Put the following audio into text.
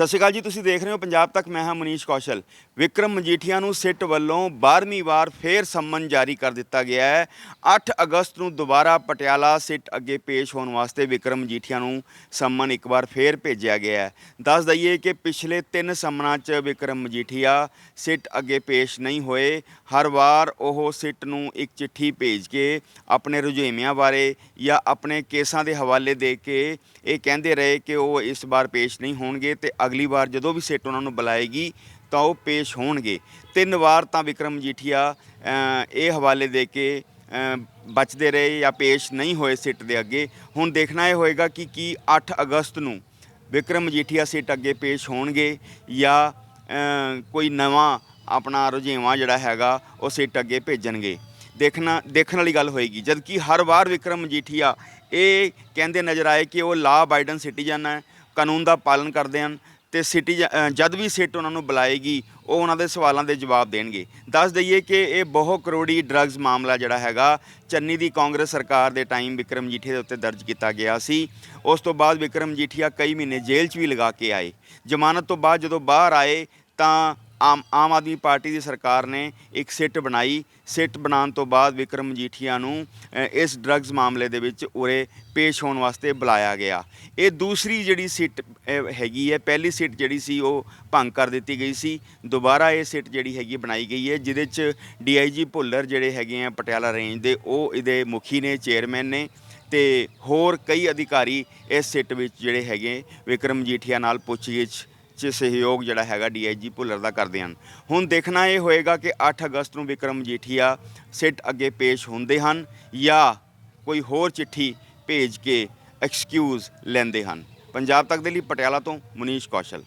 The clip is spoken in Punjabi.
ਸਤਿ ਸ਼੍ਰੀ ਅਕਾਲ ਜੀ, ਤੁਸੀਂ ਦੇਖ ਰਹੇ ਹੋ ਪੰਜਾਬ ਤੱਕ। ਮੈਂ ਹਾਂ ਮਨੀਸ਼ ਕੌਸ਼ਲ। ਵਿਕਰਮ ਮਜੀਠੀਆ ਨੂੰ ਸਿੱਟ ਵੱਲੋਂ 12ਵੀਂ ਵਾਰ ਫੇਰ ਸੰਮਨ ਜਾਰੀ ਕਰ ਦਿੱਤਾ ਗਿਆ ਹੈ। 8 ਅਗਸਤ ਨੂੰ ਦੁਬਾਰਾ ਪਟਿਆਲਾ ਸਿੱਟ ਅੱਗੇ ਪੇਸ਼ ਹੋਣ ਵਾਸਤੇ ਵਿਕਰਮ ਮਜੀਠੀਆ ਨੂੰ ਸੰਮਨ ਇੱਕ ਵਾਰ ਫੇਰ ਭੇਜਿਆ ਗਿਆ ਹੈ। ਦੱਸ ਦਈਏ ਕਿ ਪਿਛਲੇ 3 ਸੰਮਨਾਂ 'ਚ ਵਿਕਰਮ ਮਜੀਠੀਆ ਸਿੱਟ ਅੱਗੇ ਪੇਸ਼ ਨਹੀਂ ਹੋਏ। ਹਰ ਵਾਰ ਉਹ ਸਿੱਟ ਨੂੰ ਇੱਕ ਚਿੱਠੀ ਭੇਜ ਕੇ ਆਪਣੇ ਰੁਝੇਵਿਆਂ ਬਾਰੇ ਜਾਂ ਆਪਣੇ ਕੇਸਾਂ ਦੇ ਹਵਾਲੇ ਦੇ ਕੇ ਇਹ ਕਹਿੰਦੇ ਰਹੇ ਕਿ ਉਹ ਇਸ ਵਾਰ ਪੇਸ਼ ਨਹੀਂ ਹੋਣਗੇ ਤੇ ਅਗਲੀ ਵਾਰ ਜਦੋਂ ਵੀ ਸਿੱਟ ਉਹਨਾਂ ਨੂੰ ਬੁਲਾਏਗੀ ਤਾਂ ਉਹ ਪੇਸ਼ ਹੋਣਗੇ। ਤਿੰਨ ਵਾਰ ਤਾਂ ਵਿਕਰਮ ਜੀਠੀਆ ਇਹ ਹਵਾਲੇ ਦੇ ਕੇ ਬਚਦੇ ਰਹੇ ਜਾਂ ਪੇਸ਼ ਨਹੀਂ ਹੋਏ ਸਿੱਟ ਦੇ ਅੱਗੇ। ਹੁਣ ਦੇਖਣਾ ਇਹ ਹੋਏਗਾ ਕਿ ਕੀ 8 ਅਗਸਤ ਨੂੰ ਵਿਕਰਮ ਮਜੀਠੀਆ ਸਿੱਟ ਅੱਗੇ ਪੇਸ਼ ਹੋਣਗੇ ਜਾਂ ਕੋਈ ਨਵਾਂ ਆਪਣਾ ਰੁਝੇਵਾਂ ਜਿਹੜਾ ਹੈਗਾ ਉਹ ਸਿੱਟ ਅੱਗੇ ਭੇਜਣਗੇ। ਦੇਖਣਾ, ਦੇਖਣ ਵਾਲੀ ਗੱਲ ਹੋਏਗੀ। ਜਦ ਕਿ ਹਰ ਵਾਰ ਵਿਕਰਮ ਮਜੀਠੀਆ ਇਹ ਕਹਿੰਦੇ ਨਜ਼ਰ ਆਏ ਕਿ ਉਹ ਲਾ ਬਾਈਡਨ ਸਿਟੀਜ਼ਨ ਹੈ, ਕਾਨੂੰਨ ਦਾ ਪਾਲਣ ਕਰਦੇ ਹਨ ਤੇ ਸਿਟੀ ਜਦ ਵੀ ਸਿੱਟ ਉਹਨਾਂ ਨੂੰ ਬੁਲਾਏਗੀ, ਉਹ ਉਹਨਾਂ ਦੇ ਸਵਾਲਾਂ ਦੇ ਜਵਾਬ ਦੇਣਗੇ। ਦੱਸ ਦਈਏ ਕਿ ਇਹ ਬਹੁ ਕਰੋੜੀ ਡਰੱਗਸ ਮਾਮਲਾ ਜਿਹੜਾ ਹੈਗਾ, ਚੰਨੀ ਦੀ ਕਾਂਗਰਸ ਸਰਕਾਰ ਦੇ ਟਾਈਮ ਵਿਕਰਮ ਜੀਠੀਆ ਦੇ ਉੱਤੇ ਦਰਜ ਕੀਤਾ ਗਿਆ ਸੀ। ਉਸ ਤੋਂ ਬਾਅਦ ਵਿਕਰਮ ਜੀਠੀਆ ਕਈ ਮਹੀਨੇ ਜੇਲ੍ਹ 'ਚ ਵੀ ਲਗਾ ਕੇ ਆਏ। ਜ਼ਮਾਨਤ ਤੋਂ ਬਾਅਦ ਜਦੋਂ ਬਾਹਰ ਆਏ, ਤਾਂ ਆਮ ਆਮ ਆਦਮੀ ਪਾਰਟੀ ਦੀ ਸਰਕਾਰ ਨੇ ਇੱਕ ਸਿੱਟ ਬਣਾਈ। ਸਿੱਟ ਬਣਾਉਣ ਤੋਂ ਬਾਅਦ ਵਿਕਰਮ ਮਜੀਠੀਆ ਨੂੰ ਇਸ ਡਰੱਗਸ ਮਾਮਲੇ ਦੇ ਵਿੱਚ ਉਰੇ ਪੇਸ਼ ਹੋਣ ਵਾਸਤੇ ਬੁਲਾਇਆ ਗਿਆ। ਇਹ ਦੂਸਰੀ ਜਿਹੜੀ ਸਿੱਟ ਹੈਗੀ ਹੈ, ਪਹਿਲੀ ਸਿੱਟ ਜਿਹੜੀ ਸੀ ਉਹ ਭੰਗ ਕਰ ਦਿੱਤੀ ਗਈ ਸੀ। ਦੁਬਾਰਾ ਇਹ ਸਿੱਟ ਜਿਹੜੀ ਹੈਗੀ ਬਣਾਈ ਗਈ ਹੈ, ਜਿਹਦੇ 'ਚ ਡੀਆਈਜੀ ਭੁੱਲਰ ਜਿਹੜੇ ਹੈਗੇ ਆ ਪਟਿਆਲਾ ਰੇਂਜ ਦੇ, ਉਹ ਇਹਦੇ ਮੁਖੀ ਨੇ, ਚੇਅਰਮੈਨ ਨੇ ਤੇ ਹੋਰ ਕਈ ਅਧਿਕਾਰੀ ਇਸ ਸਿੱਟ ਵਿੱਚ ਜਿਹੜੇ ਹੈਗੇ ਵਿਕਰਮ ਜੀਠੀਆ ਨਾਲ ਪੁੱਛਗਿੱਛ 'ਚ ਸਹਿਯੋਗ ਜਿਹੜਾ ਹੈਗਾ ਡੀਆਈਜੀ ਭੁੱਲਰ ਦਾ ਕਰਦੇ ਹਨ। ਹੁਣ ਦੇਖਣਾ ਇਹ ਹੋਏਗਾ ਕਿ 8 ਅਗਸਤ ਨੂੰ ਵਿਕਰਮ ਜੀਠੀਆ ਸਿੱਟ ਅੱਗੇ ਪੇਸ਼ ਹੁੰਦੇ ਹਨ ਜਾਂ ਕੋਈ ਹੋਰ ਚਿੱਠੀ ਭੇਜ ਕੇ ਐਕਸਕਿਊਜ਼ ਲੈਂਦੇ ਹਨ। ਪੰਜਾਬ ਤੱਕ ਦੇ ਲਈ ਪਟਿਆਲਾ ਤੋਂ ਮੁਨੀਸ਼ ਕੌਸ਼ਲ।